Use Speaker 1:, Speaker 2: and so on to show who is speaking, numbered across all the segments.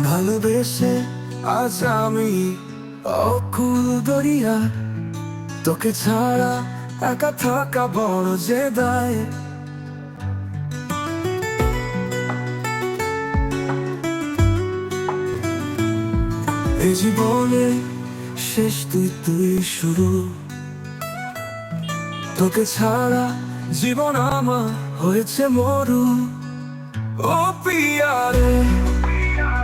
Speaker 1: ভালোবেসে আজ আমি অকুল দরিয়া। তোকে ছাড়া একা থাকা বড় যে দায় এই জীবনে শেষ তুই তুই শুরু। তোকে ছাড়া জীবন আমার হয়েছে মরু। ও পিয়ারে।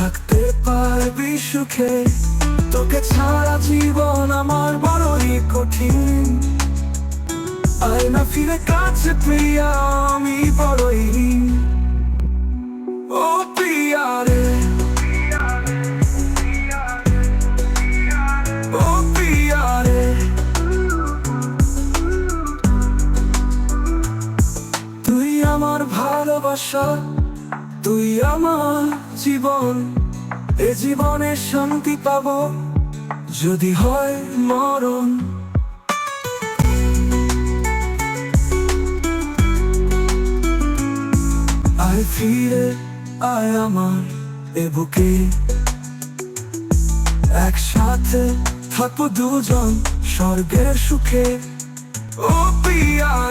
Speaker 1: থাকতে পারবি সুখে। তোকে ছাড়া জীবন আমার বড়ই কঠিন। আয় না ফিরে কাছে প্রিয়া, আমি বড়ই। ও প্রিয়া রে। তুই আমার ভালোবাসা তুই আমার জীবন, এ জীবনে শান্তি পাব, যদি হয় মরণ। আয় ফিরে, আয় আমার এ বুকে। একসাথে থাকব দুজন স্বর্গের সুখে। ও পিয়ারে